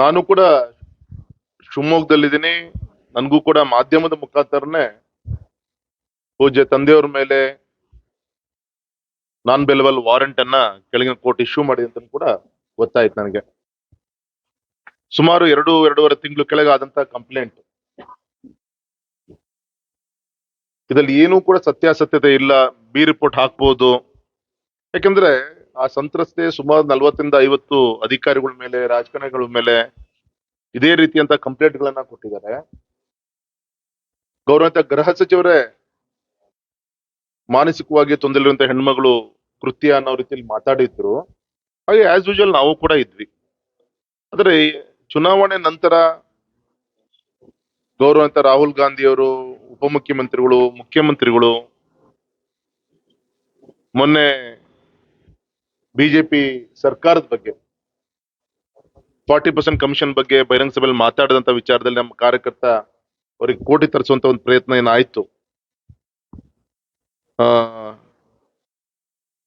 ನಾನು ಕೂಡ ಶಿವಮೊಗ್ಗದಲ್ಲಿದ್ದೀನಿ. ನನಗೂ ಕೂಡ ಮಾಧ್ಯಮದ ಮುಖಾಂತರನೇ ಪೂಜ್ಯ ತಂದೆಯವ್ರ ಮೇಲೆ ನಾನ್ ಬೆಲೆಬಲ್ ವಾರೆಂಟ್ ಅನ್ನ ಕೆಳಗಿನ ಕೋರ್ಟ್ ಇಶ್ಯೂ ಮಾಡಿ ಅಂತ ಕೂಡ ಗೊತ್ತಾಯ್ತು ನನಗೆ. ಸುಮಾರು ಎರಡು, ಎರಡೂವರೆ ತಿಂಗಳು ಕೆಳಗಾದಂತ ಕಂಪ್ಲೇಂಟ್ ಇದರಲ್ಲಿ ಏನೂ ಕೂಡ ಸತ್ಯಾಸತ್ಯತೆ ಇಲ್ಲ. ಬಿ ರಿಪೋರ್ಟ್ ಹಾಕ್ಬೋದು. ಯಾಕಂದ್ರೆ ಆ ಸಂತ್ರಸ್ತೆ ಸುಮಾರು ನಲವತ್ತರಿಂದ ಐವತ್ತು ಅಧಿಕಾರಿಗಳ ಮೇಲೆ, ರಾಜಕಾರಣಿಗಳ ಮೇಲೆ ಇದೇ ರೀತಿಯಂತ ಕಂಪ್ಲೇಂಟ್ ಗಳನ್ನ ಕೊಟ್ಟಿದ್ದಾರೆ. ಗೌರವಂತ ಗೃಹ ಸಚಿವರೇ, ಮಾನಸಿಕವಾಗಿ ತೊಂದರೆಯಿರುವಂತ ಹೆಣ್ಮಗಳು ಕೃತ್ಯ ಅನ್ನೋ ರೀತಿಯಲ್ಲಿ ಮಾತಾಡಿದ್ರು. ಹಾಗೆ ಆಸ್ ಯೂಶುವಲ್ ನಾವು ಕೂಡ ಇದ್ವಿ. ಆದ್ರೆ ಚುನಾವಣೆ ನಂತರ ಗೌರವಂತ ರಾಹುಲ್ ಗಾಂಧಿಯವರು, ಉಪಮುಖ್ಯಮಂತ್ರಿಗಳು, ಮುಖ್ಯಮಂತ್ರಿಗಳು ಮೊನ್ನೆ ಬಿಜೆಪಿ ಸರ್ಕಾರದ ಬಗ್ಗೆ ಫಾರ್ಟಿ ಪರ್ಸೆಂಟ್ ಕಮಿಷನ್ ಬಗ್ಗೆ ಬಹಿರಂಗ ಸಭೆಯಲ್ಲಿ ಮಾತಾಡಿದಂತ ವಿಚಾರದಲ್ಲಿ ನಮ್ಮ ಕಾರ್ಯಕರ್ತ ಅವರಿಗೆ ಕೋಟಿ ತರಿಸುವಂತ ಒಂದು ಪ್ರಯತ್ನ ಏನಾಯ್ತು?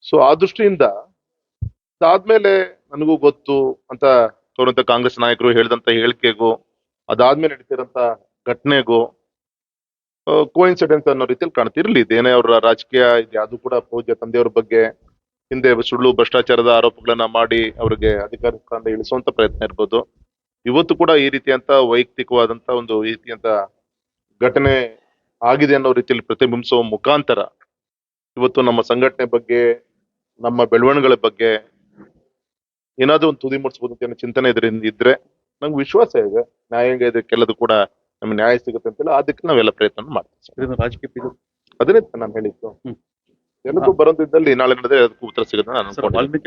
ಸೊ ಆ ದೃಷ್ಟಿಯಿಂದ ಅದಾದ್ಮೇಲೆ ನನಗೂ ಗೊತ್ತು ಅಂತ ತೋರಂತ ಕಾಂಗ್ರೆಸ್ ನಾಯಕರು ಹೇಳಿದಂತ ಹೇಳಿಕೆಗೂ, ಅದಾದ್ಮೇಲೆ ನಡೀತಿರಂತ ಘಟನೆಗೂ ಕೋಇನ್ಸಿಡೆನ್ಸ್ ಅನ್ನೋ ರೀತಿಯಲ್ಲಿ ಕಾಣ್ತಿರ್ಲಿ ಇದೇನೇ ಅವರ ರಾಜಕೀಯ ಇದು ಯಾವುದು ಕೂಡ ಪೂಜ್ಯ ತಂದೆಯವ್ರ ಬಗ್ಗೆ ಹಿಂದೆ ಸುಳ್ಳು ಭ್ರಷ್ಟಾಚಾರದ ಆರೋಪಗಳನ್ನ ಮಾಡಿ ಅವರಿಗೆ ಅಧಿಕಾರ ಸ್ಥಾನ ಇಳಿಸುವಂತ ಪ್ರಯತ್ನ ಇರ್ಬೋದು. ಇವತ್ತು ಕೂಡ ಈ ರೀತಿಯಂತ ವೈಯಕ್ತಿಕವಾದಂತ ಒಂದು ರೀತಿಯಂತ ಘಟನೆ ಆಗಿದೆ ಅನ್ನೋ ರೀತಿಯಲ್ಲಿ ಪ್ರತಿಬಿಂಬಿಸುವ ಮುಖಾಂತರ ಇವತ್ತು ನಮ್ಮ ಸಂಘಟನೆ ಬಗ್ಗೆ ನಮ್ಮ ಬೆಳವಣಿಗೆಗಳ ಬಗ್ಗೆ ಏನಾದ್ರೂ ಒಂದು ತುದಿ ಮೂಡಿಸಬಹುದು ಅಂತ ಏನೋ ಚಿಂತನೆ ಇದರಿಂದ ಇದ್ರೆ ನಂಗೆ ವಿಶ್ವಾಸ ಇದೆ. ನ್ಯಾಯಾಂಗ ಇದಕ್ಕೆಲ್ಲದು ಕೂಡ ನಮ್ಗೆ ನ್ಯಾಯ ಸಿಗುತ್ತೆ ಅಂತೇಳಿ ಅದಕ್ಕೆ ನಾವೆಲ್ಲ ಪ್ರಯತ್ನ ಮಾಡ್ತೀವಿ ರಾಜಕೀಯ ಅದನ್ನೇ ನಾನು ಹೇಳಿದ್ದು. ಹ್ಮ್. ಎಲ್ಲಕ್ಕೂ ಬರೋದಿದ್ದಲ್ಲಿ ನಾಳೆ ನಡೆದ್ರೆ ಅದಕ್ಕೂ ಉತ್ತರ ಸಿಗುತ್ತೆ ನಾನು ಅನ್ಕೊಂಡಿದ್ದೀನಿ. ವಾಲ್ಮೀಕಿ